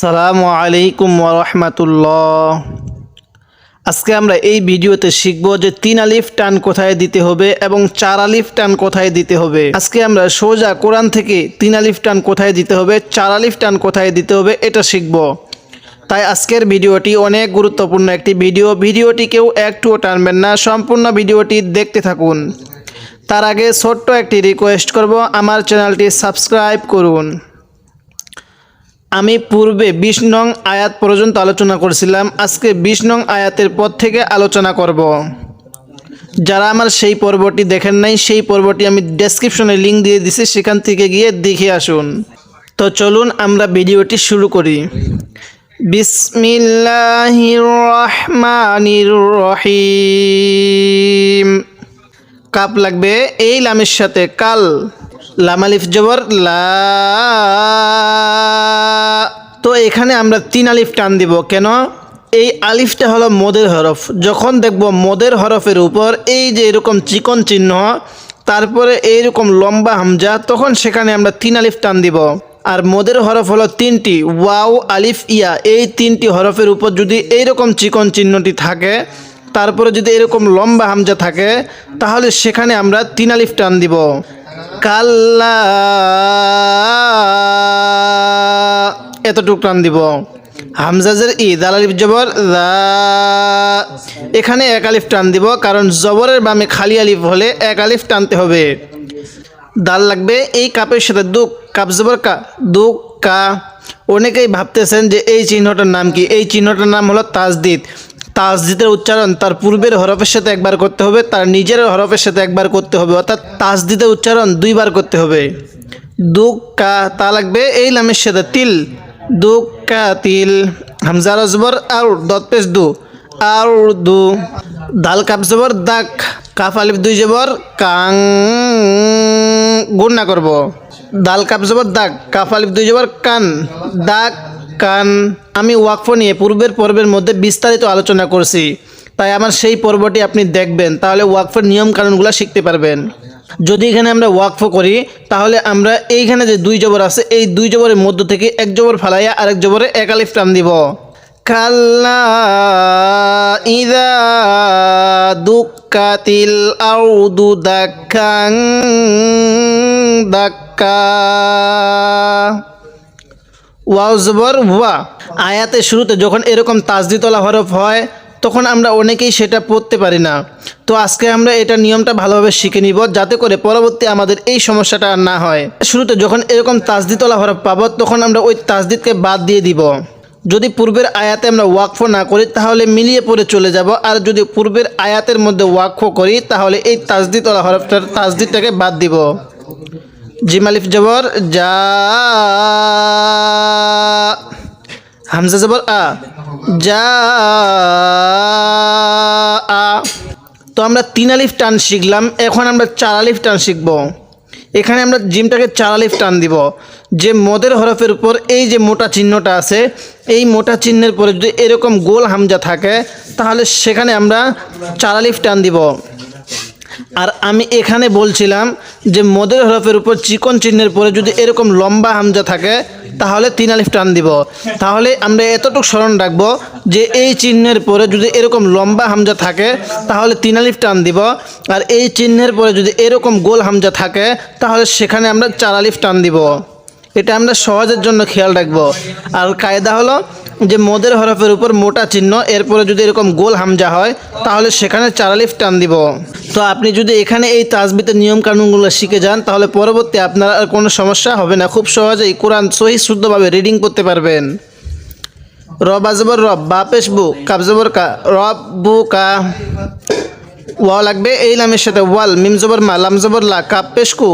আসসালামু আলাইকুম রহমাতুল্লাহ আজকে আমরা এই ভিডিওতে শিখব যে তিন আলিফ টান কোথায় দিতে হবে এবং চার আলিফ টান কোথায় দিতে হবে। আজকে আমরা সোজা কোরআন থেকে তিন আলিফ টান কোথায় দিতে হবে, চার আলিফ টান কোথায় দিতে হবে এটা শিখব। তাই আজকের ভিডিওটি অনেক গুরুত্বপূর্ণ একটি ভিডিও। ভিডিওটি কেউ একটুও টানবেন না, সম্পূর্ণ ভিডিওটি দেখতে থাকুন। তার আগে ছোট্ট একটি রিকোয়েস্ট করব, আমার চ্যানেলটি সাবস্ক্রাইব করুন। আমি পূর্বে বিশ নং আয়াত পর্যন্ত আলোচনা করেছিলাম, আজকে বিশ নং আয়াতের পর থেকে আলোচনা করব। যারা আমার সেই পর্বটি দেখেন নাই, সেই পর্বটি আমি ডেসক্রিপশনে লিঙ্ক দিয়ে দিছি, সেখান থেকে গিয়ে দেখে আসুন। তো চলুন আমরা ভিডিওটি শুরু করি। বিসমিল্লাহির রহমানির রহিম। কাপ লাগবে, এই লামের সাথে কাল লামালিফ জবর, লা। তো এখানে আমরা তিন আলিফ টান দিব, কেন? এই আলিফটা হলো মদের হরফ। যখন দেখব মদের হরফের উপর এই যে এরকম চিকন চিহ্ন, তারপরে এইরকম লম্বা হামজা, তখন সেখানে আমরা তিন আলিফ টান দিব। আর মদের হরফ হলো তিনটি, ওয়াও, আলিফ, ইয়া। এই তিনটি হরফের উপর যদি এইরকম চিকন চিহ্নটি থাকে তারপরে যদি এরকম লম্বা হামজা থাকে, তাহলে সেখানে আমরা তিন আলিফ টান দিব। কাল্লা এতটুক টান দিব। হামজাজের ই, দাল আলিফ জবর এখানে এক আলিফ টান দিব, কারণ জবরের বামে খালি আলিফ হলে এক আলিফ টানতে হবে। দাল লাগবে এই কাপের সাথে দু কাপ জবর কা দু কা। অনেকেই ভাবতেছেন যে এই চিহ্নটার নাম কি? এই চিহ্নটার নাম হলো তাজদিদ। তাজদিদের উচ্চারণ তার পূর্বের হরফের সাথে একবার করতে হবে, তার নিজের হরফের সাথে একবার করতে হবে, অর্থাৎ তাজদিদের উচ্চারণ দুইবার করতে হবে। দু কা তা লাগবে, এই লামের সাথে তিল। দু কা তিল হামজার জবর আর দত পেশ দু। আর দু। দাল, কাপ জবর, দাক। কাফ, আলিফ, দুই জবর, কাং। গুণ না করব। দাল, কাপ জবর দাগ কাফ, আলিফ, দুই জবর, কান। দাগ কান আমি ওয়াকফ নিয়ে পূর্বের পর্বের মধ্যে বিস্তারিত আলোচনা করছি। তাই আমার সেই পর্বটি আপনি দেখবেন, তাহলে ওয়াকফের নিয়ম কানুনগুলো শিখতে পারবেন। যদি এখানে আমরা ওয়াকফ করি, তাহলে আমরা এইখানে যে দুই জবর আছে, এই দুই জবরের মধ্য থেকে এক জবর ফালাইয়া আরেক জবরে এক আলিফ টান দিব। কাল্লা ইদা দুক্কাতিল আউদু দাক্কাং দাক্কা। ওয়াও জবর ওয়া আয়াতের শুরুতে যখন এরকম তাজদিতলা হরফ হয়, তখন আমরা অনেকেই সেটা পড়তে পারি না। তো আজকে আমরা এটা নিয়মটা ভালোভাবে শিখে নিব, যাতে করে পরবর্তী আমাদের এই সমস্যাটা আর না হয়। শুরুতে যখন এরকম তাজদিতলা হরফ পাবো, তখন আমরা ওই তাজদিদকে বাদ দিয়ে দিব। যদি পূর্বের আয়াতে আমরা ওয়াকফ না করি, তাহলে মিলিয়ে পড়ে চলে যাব। আর যদি পূর্বের আয়াতের মধ্যে ওয়াকফ করি, তাহলে এই তাজদিতলা হরফটার তাজদিদটাকে বাদ দিব। জিম আলিফ জবর যা হামজা জবর, আ যা আ। তো আমরা তিন আলিফ টান শিখলাম, এখন আমরা চার আলিফ টান শিখব। এখানে আমরা জিমটাকে চার আলিফ টান দিব। যে মদের হরফের উপর এই যে মোটা চিহ্নটা আছে, এই মোটা চিহ্নের পরে যদি এরকম গোল হামজা থাকে, তাহলে সেখানে আমরা চার আলিফ টান দিব। আর আমি এখানে বলছিলাম যে মদের হরফের উপর চিকন চিহ্নের পরে যদি এরকম লম্বা হামজা থাকে, তাহলে তিন আলিফ টান দিব। তাহলে আমরা এতটুকু স্মরণ রাখব যে এই চিহ্নের পরে যদি এরকম লম্বা হামজা থাকে, তাহলে তিন আলিফ টান দিব। আর এই চিহ্নের পরে যদি এরকম গোল হামজা থাকে, তাহলে সেখানে আমরা চার আলিফ টান দিব। এটা আমরা সহজের জন্য খেয়াল রাখব। আর কায়দা হলো যে মদের হরফের উপর মোটা চিহ্ন, এরপরে যদি এরকম গোল হামজা হয়, তাহলে সেখানে চারালিফ টান দিব। তো আপনি যদি এখানে এই তাজবিতের নিয়ম কানুনগুলো শিখে যান, তাহলে পরবর্তী আপনার আর কোনো সমস্যা হবে না। খুব সহজেই কোরআন সহি শুদ্ধভাবে রিডিং করতে পারবেন। রব আজবর রব বা বু কাবজবর কা, রব বু কা ওয়া লাগবে, এই লামের সাথে ওয়াল, মিম জবর মা, লাম জবর লা, কাপ পেশকু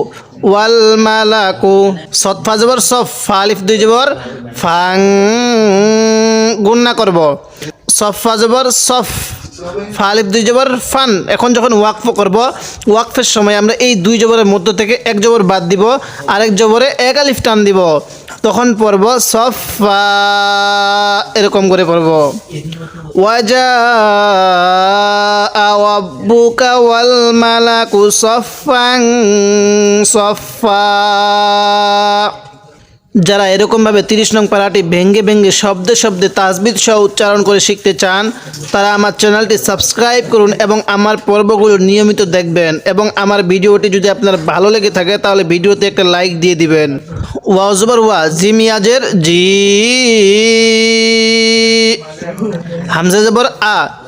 ওয়াল মালাকু। সৎফা জবর সফ ফালিফ দুই জবর ফাং গুন্না করব। সফা জবর সফ ফালিফ দুই জবর ফান। এখন যখন ওয়াকফ করব, ওয়াকফের সময় আমরা এই দুই জবরের মধ্য থেকে এক জবর বাদ দিব, আরেক জবরে এক আলিফ টান দিব। তখন পড়ব সফা, এরকম করে পড়ব। ওয়াজা আওয়াব্বুকা ওয়াল মালাকু সফাং সফা। যারা এরকমভাবে তিরিশ নং পাড়াটি ভেঙ্গে ভেঙ্গে শব্দে শব্দে তাজবিদ সহ উচ্চারণ করে শিখতে চান, তারা আমার চ্যানেলটি সাবস্ক্রাইব করুন এবং আমার পর্বগুলো নিয়মিত দেখবেন এবং আমার ভিডিওটি যদি আপনার ভালো লেগে থাকে তাহলে ভিডিওতে একটা লাইক দিয়ে দিবেন। ওয়াজবর ওয়া জিমিয়াজের জি। হামজা জবর আ আ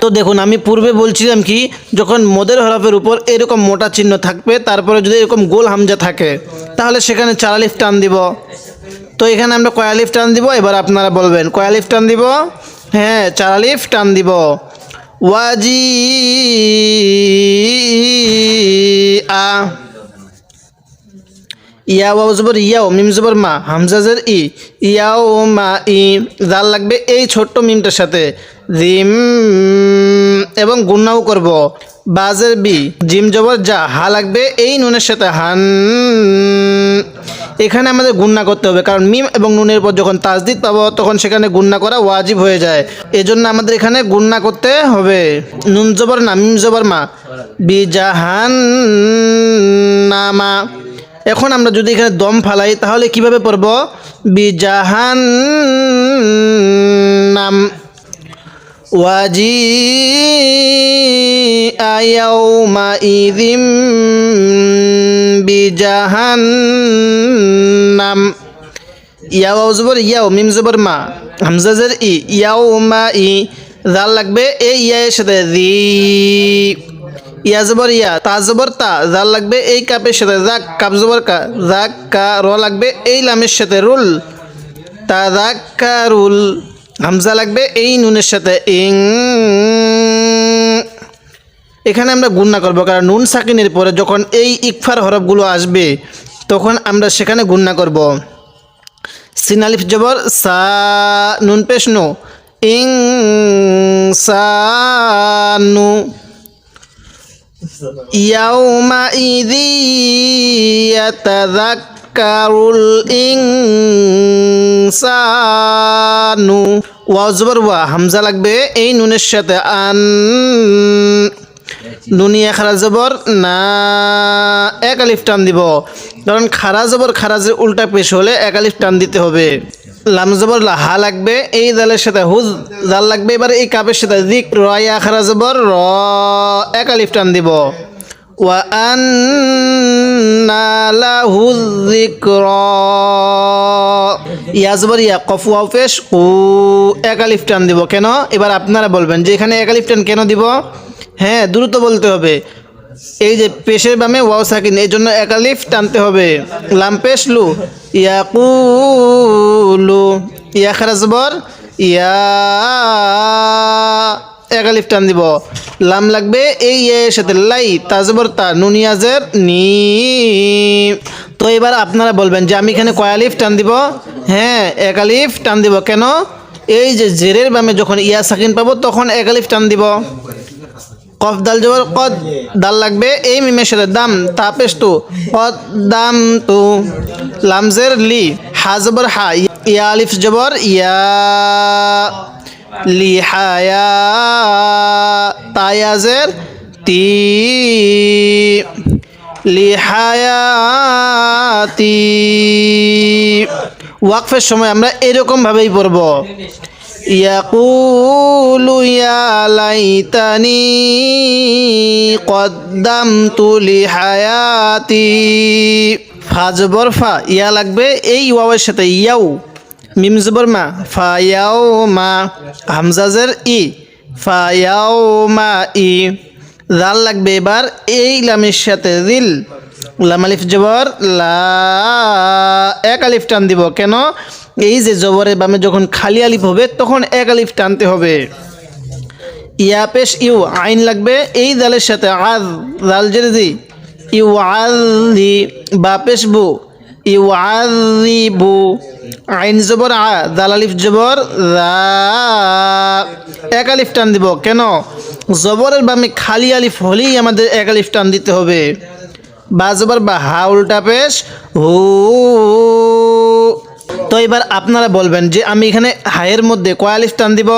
তো দেখুন, আমি পূর্বে বলছিলাম কি, যখন মদের হরফের উপর এরকম মোটা চিহ্ন থাকবে, তারপরে যদি এরকম গোল হামজা থাকে, তাহলে সেখানে চারালিফ টান দিব। তো এখানে আমরা কয়ালিফ টান দিব, এবার আপনারা বলবেন কয়ালিফ টান দিব? হ্যাঁ চারালিফ টান দিব। ওয়াজি আ ইয়া জবর ইয়াও মিম জবর মা হামজাজের ই ইয়াও মা, ই জাল লাগবে এই ছোট্ট মিমটার সাথে। জিম এবং গুন্নাও করব। বাজের বি, জিম জবর যা, হা লাগবে এই নুনের সাথে, হান। এখানে আমাদের গুন্না করতে হবে, কারণ মিম এবং নুনের পর যখন তাজদিদ পাবো, তখন সেখানে গুন্না করা ওয়াজিব হয়ে যায়। এজন্য আমাদের এখানে গুন্না করতে হবে। নুন জবর না, মিম জবর মা। বিজাহান নামা এখন আমরা যদি এখানে দম ফালাই, তাহলে কীভাবে পড়ব? বিজাহান নাম ওয়াজি আয়াউমা ইদিম বিজাহান নাম ইয়াও জবর, ইয়াও, মিম জবর, মা। হামজাজের ই। ইয়াও মা ই জাল লাগবে, এই ইয়ের সাথে দি ইয়া জবর ইয়া, তা জবর তা জাল লাগবে এই কাপের সাথে জাক কাপ জবর কা জাক কা র লাগবে এই লামের সাথে রুল। তা জাক কা রুল হামজা লাগবে এই নুনের সাথে ইং। এখানে আমরা গুণনা করব, কারণ নুন সাকিনের পরে যখন এই ইকফার হরফগুলো আসবে, তখন আমরা সেখানে গুণনা করব। সিনালিফ জবর, সা, নুন পেশ নো, ইং সানু يومئذ يتذكر الإنسان ওয়াও জবর ওয়া হামজা লাগবে এই নুনের সাথে আন নুনিয়া খারা জবর না এক আলিফ টান দিব কারণ খারা জবর খারাজের উল্টা পেশ হলে এক আলিফ টান দিতে হবে লাম জবর হা লাগবে, এই দালের সাথে হুজ জাল লাগবে, এবার এই কাপের সাথে দিক রয়া খারা জবর, র, এক আলিফ টান দিব। ইয়া দিব। কেন? এবার আপনারা বলবেন যে এখানে এক টান কেন দিব? হ্যাঁ দ্রুত বলতে হবে। এই যে পেশের বামে ওয়াও সাকিন, এই জন্য একালিফ টানতে হবে। লাম পেশ লু, ইয়াকুলু ইয়া খারাজবর ইয়া একালিফ টান দিব। লাম লাগবে এই এর সাথে লাই তাজবর তা নুনিয়াজের নি তো এবার আপনারা বলবেন যে আমি এখানে কয়ালিফ টান দিব? হ্যাঁ একালিফ টান দিব। কেন? এই যে জেরের বামে যখন ইয়া সাকিন পাবো, তখন একালিফ টান দিব। কফ দাল জবর কদ দাল লাগবে। এই সাথে দাম তাপেস তু কদ দাম তু। লামজের লি। হা জবর হা। ইয়া আলিফ জবর, ইয়া লি হায়া তায়াজের তি লি হায়াতি ওয়াকফের সময় আমরা এরকমভাবেই পড়ব। يقول يا ليتني قدمت لحياتي ফাজবর ফা ইয়া লাগবে এই ওয়াওয়ের সাথে ইয়াও মিম জবর মা ফা ইয়াও মা হামজাজের ই ফা ইয়াও মা ই জাল লাগবে এবার এই লামের সাথে দিল লাম আলিফ জবর লা এক আলিফ টান দিব কেন এই যে জবরের বামে যখন খালি আলিফ হবে, তখন এক আলিফ টানতে হবে। ইয়া পেশ, ইউ আইন লাগবে। এই দালের সাথে আজ দাল জেরেদি ইউ আলি বা পেশ বু। ইউ আলি বু। আইন জবর, আ, দাল আলিফ জবর দা এক আলিফ টান দিব। কেন? জবরের বামে খালি আলিফ হলেই আমাদের এক আলিফ টান দিতে হবে। বা জবর বা হা, উল্টা পেশ। হু। তো এবার আপনারা বলবেন যে আমি এখানে হায়ের মধ্যে কয়ালিফ টান দিব?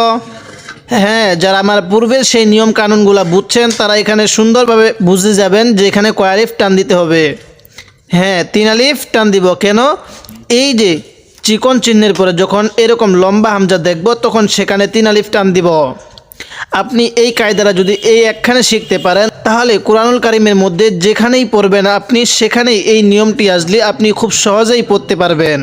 হ্যাঁ যারা আমার পূর্বের সেই নিয়ম কানুনগুলো বুঝছেন, তারা এখানে সুন্দরভাবে বুঝে যাবেন যে এখানে কয়ালিফ টান দিতে হবে। হ্যাঁ তিন আলিফ টান দিব। কেন? এই যে চিকন চিহ্নের পরে যখন এরকম লম্বা হামজা দেখব, তখন সেখানে তিন আলিফ টান দিব। আপনি এই কায়দারা যদি এই একখানে শিখতে পারেন, তাহলে কোরআনুল কারিমের মধ্যে যেখানেই পড়বেন আপনি, সেখানেই এই নিয়মটি আসলে আপনি খুব সহজেই পড়তে পারবেন।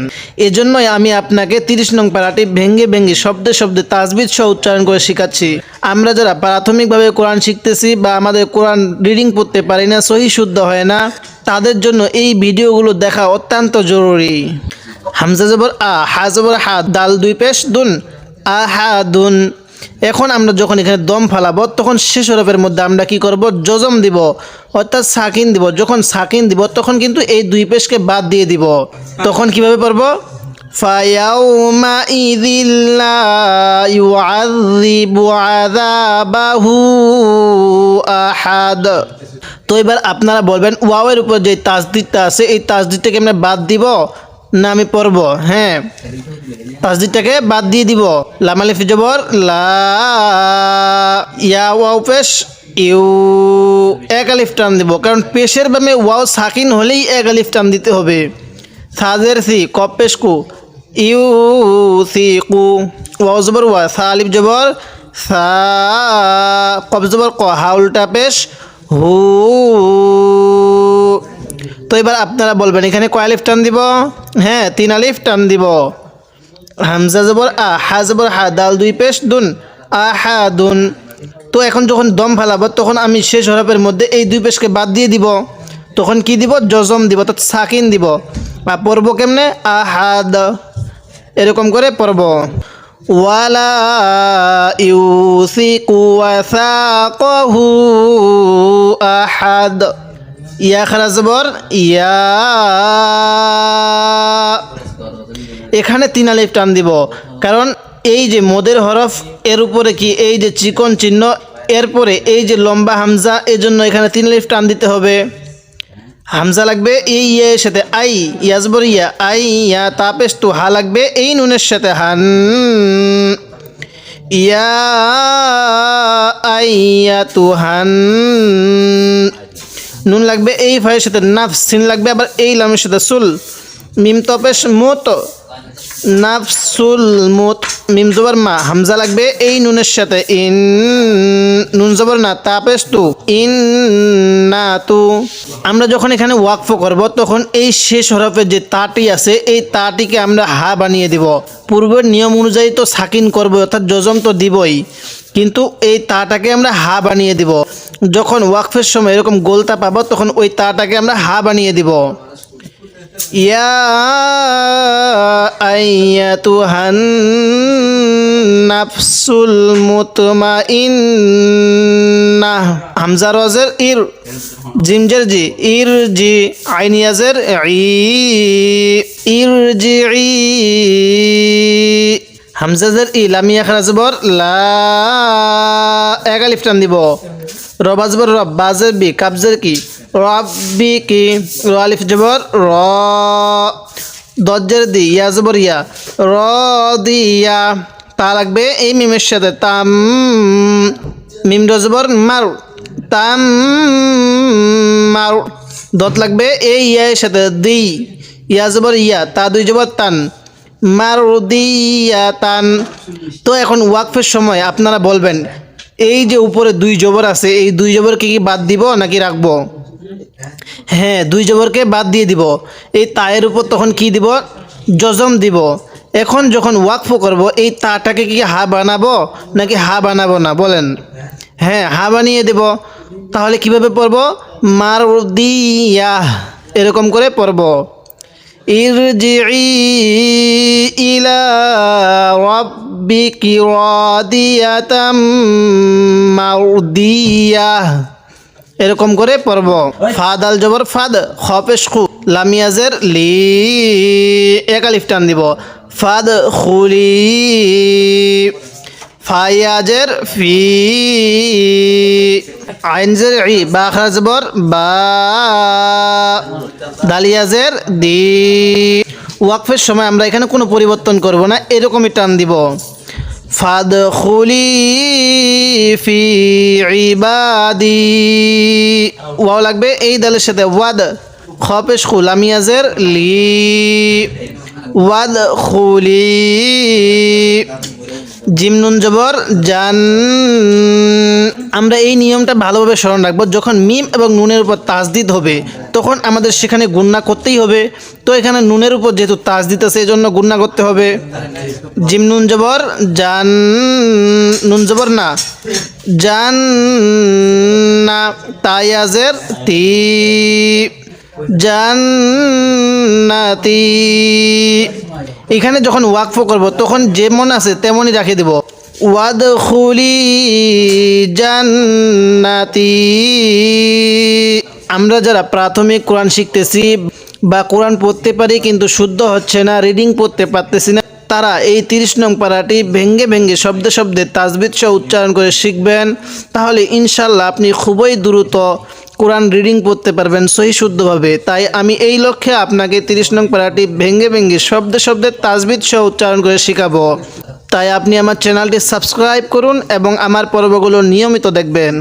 এজন্যই আমি আপনাকে তিরিশ নং পাড়াটি ভেঙ্গে ভেঙ্গে শব্দে শব্দে তাজবিদ সহ উচ্চারণ করে শেখাচ্ছি। আমরা যারা প্রাথমিকভাবে কোরআন শিখতেছি বা আমাদের কোরআন রিডিং পড়তে পারি না, সহি শুদ্ধ হয় না, তাদের জন্য এই ভিডিওগুলো দেখা অত্যন্ত জরুরি। হামজা জবর আ, হা জবর হা, দাল দুই পেশ, দুন, আ, হা, দুন। এখন আমরা যখন এখানে দম ফালাবো তখন শেষ হরফের মধ্যে আমরা কি করব জজম দিব অর্থাৎ সাকিন দিব যখন সাকিন দিব তখন কিন্তু এই দুই পেশকে বাদ দিয়ে দিব তখন কিভাবে পড়ব فَيَوْمَئِذٍ لَا يُعَذِّبُ عَذَابَهُ أَحَدٌ তো এবার আপনারা বলবেন ওয়াওয়ের উপর যে তাজদিদটা আছে এই তাজদিদটাকে আমরা বাদ দিব না, আমি পড়ব হ্যাঁ। তাজদিদটাকে বাদ দিয়ে দিব। লামালিফ জবর, লা, ইয়া পেশ, ইউ, এক আলিফ টান দিব। কারণ পেশের বামে ওয়াও সাকিন হলেই এক আলিফ টান দিতে হবে। সাজের সি, কপ কু, ইউ, সি, কু, ওয়াও জবর, ওয়া, সা আলিফ জবর, সা কব জবর, ক, হা, উল্টা পেশ, হু তো এবার আপনারা বলবেন, এখানে কয় আলিফ টান দিব? হ্যাঁ তিন আলিফ টান দিব। হামজা জবর আ, হা জবর হা, দাল দুই পেশ, দুন আ, হা, দুন। তো এখন যখন দম ফালাবো, তখন আমি শেষ হরফের মধ্যে এই দুই পেশকে বাদ দিয়ে দিব। তখন কি দিব? জজম দিব, অর্থাৎ সাকিন দিব। বা পড়ব কেমনে? আহাদ এরকম করে পড়ব। ওয়ালা ইউসিকু ওয়াসাকাহু আহাদ। ইয়া ইয়া। এখানে তিন আলিফ টান দিব। কারণ এই যে মদের হরফ, এর উপরে কি এই যে চিকন চিহ্ন, এরপরে এই যে লম্বা হামজা এই জন্য এখানে তিন আলিফ টান দিতে হবে। হামজা লাগবে এই ইয়ের সাথে আই ইয়াজবর ইয়া, আই, ইয়া তাপেস তু হা লাগবে এই নুনের সাথে হান। ইয়া, আই, ইয়া, তু, হান। নুন লাগবে, এই ফাইয়ের সাথে নাফ সিন লাগবে, আবার এই লামের সাথে সুল মিম তপেশ নাফ নাফসুল মুত। মিম জবর মা, হামজা লাগবে, এই নুনের সাথে। ইন নুন জবর না তাপেস তু ইন না তু। আমরা যখন এখানে ওয়াকফ করব, তখন এই শেষ হরফের যে তাটি আছে, এই তাটিকে আমরা হা বানিয়ে দিব। পূর্বের নিয়ম অনুযায়ী তো সাকিন করব, অর্থাৎ জজম তো দিবই। কিন্তু এই তাটাকে আমরা হা বানিয়ে দিব। যখন ওয়াকফের সময় এরকম গোলতা পাবো, তখন ওই তাটাকে আমরা হা বানিয়ে দিব। ইয়া আইয়াতুহান নাফসুল মুতমাইন্নাহ হামজা রজের ইর, জিমজের জি, ইর জি, আইনিয়াজের ই, ইর জি, ই। হামজাজের ই লামিয়া খারাজবর লা, এক আলিফ টান দিব। রবাজবর রব বাজের বি কাবজের কি? রব্বি কি র জবর, র। দজ্জের দি, ইয়া জবর, ইয়া। র, দি, ইয়া। তা লাগবে এই মিমের সাথে। তাম, মিম রজবর মার। তাম, মার। দত লাগবে এই ইয়ের সাথে। দি, ইয়া জবর, ইয়া। তা দুই জবর, তান। মারুদিয়া তান। তো এখন ওয়াকফের সময়, আপনারা বলবেন, এই যে উপরে দুই জবর আছে, এই দুই জবরকে কি বাদ দিব নাকি রাখব? হ্যাঁ দুই জবরকে বাদ দিয়ে দিব। এই তায়ের উপর তখন কি দিব? জজম দিব। এখন যখন ওয়াকফ করব, এই তাটাকে কি হা বানাবো নাকি হা বানাবো না? বলেন। হ্যাঁ হা বানিয়ে দেব। তাহলে কীভাবে পড়ব? মারুদিয়া। এরকম করে পড়ব। ইরজিই ইলা রাব্বিকি রাদিয়াতাম মারদিয়াহ এরকম করে পড়ব। ফাদ আল জবর ফাদ খপেশ খু লামিয়াজের লি এক আলিফ টান দিব। ফাদ খুলি ফাইয়াজের ফি আইনজের ই বা খারা জবর বা দালিয়াজের দি। ওয়াকফের সময় আমরা এখানে কোনো পরিবর্তন করব না এরকমই টান দিব। ফাদখুলি ফি ইবাদি। ওয়াও লাগবে এই দালের সাথে ওয়াদ খপেশ খুলামিয়াজের লি। ওয়াদ খুলি জিম নুন জবর, জান আমরা এই নিয়মটা ভালোভাবে স্মরণ রাখব। যখন মিম এবং নুনের উপর তাজদিদ হবে, তখন আমাদের সেখানে গুন্না করতেই হবে। তো এখানে নুনের উপর যেহেতু তাজদিদ আছে এই জন্য গুন্না করতে হবে। জিম নুন জবর, জান নুন জবর না। জান না তায়াজের তি জান্নাতি এখানে যখন ওয়াক ওয়াকফ করব, তখন যেমন আছে তেমনই রাখে দেব। ওয়াদ খুলি জান্নাতি। আমরা যারা প্রাথমিক কোরআন শিখতেছি বা কোরআন পড়তে পারি কিন্তু শুদ্ধ হচ্ছে না, রিডিং পড়তে পারতেছি না, তারা এই তিরিশ নং পাড়াটি ভেঙ্গে ভেঙ্গে শব্দে শব্দে তাজবিদ সহ উচ্চারণ করে শিখবেন। তাহলে ইনশাল্লাহ আপনি খুবই দ্রুত কোরআন রিডিং পড়তে পারবেন সহি শুদ্ধভাবে। তাই আমি এই লক্ষ্যে আপনাকে তিরিশ নং পাড়াটি ভেঙ্গে ভেঙ্গে শব্দে শব্দে তাজবিদ সহ উচ্চারণ করে শেখাবো। তাই আপনি আমার চ্যানেলটি সাবস্ক্রাইব করুন এবং আমার পর্বগুলো নিয়মিত দেখবেন।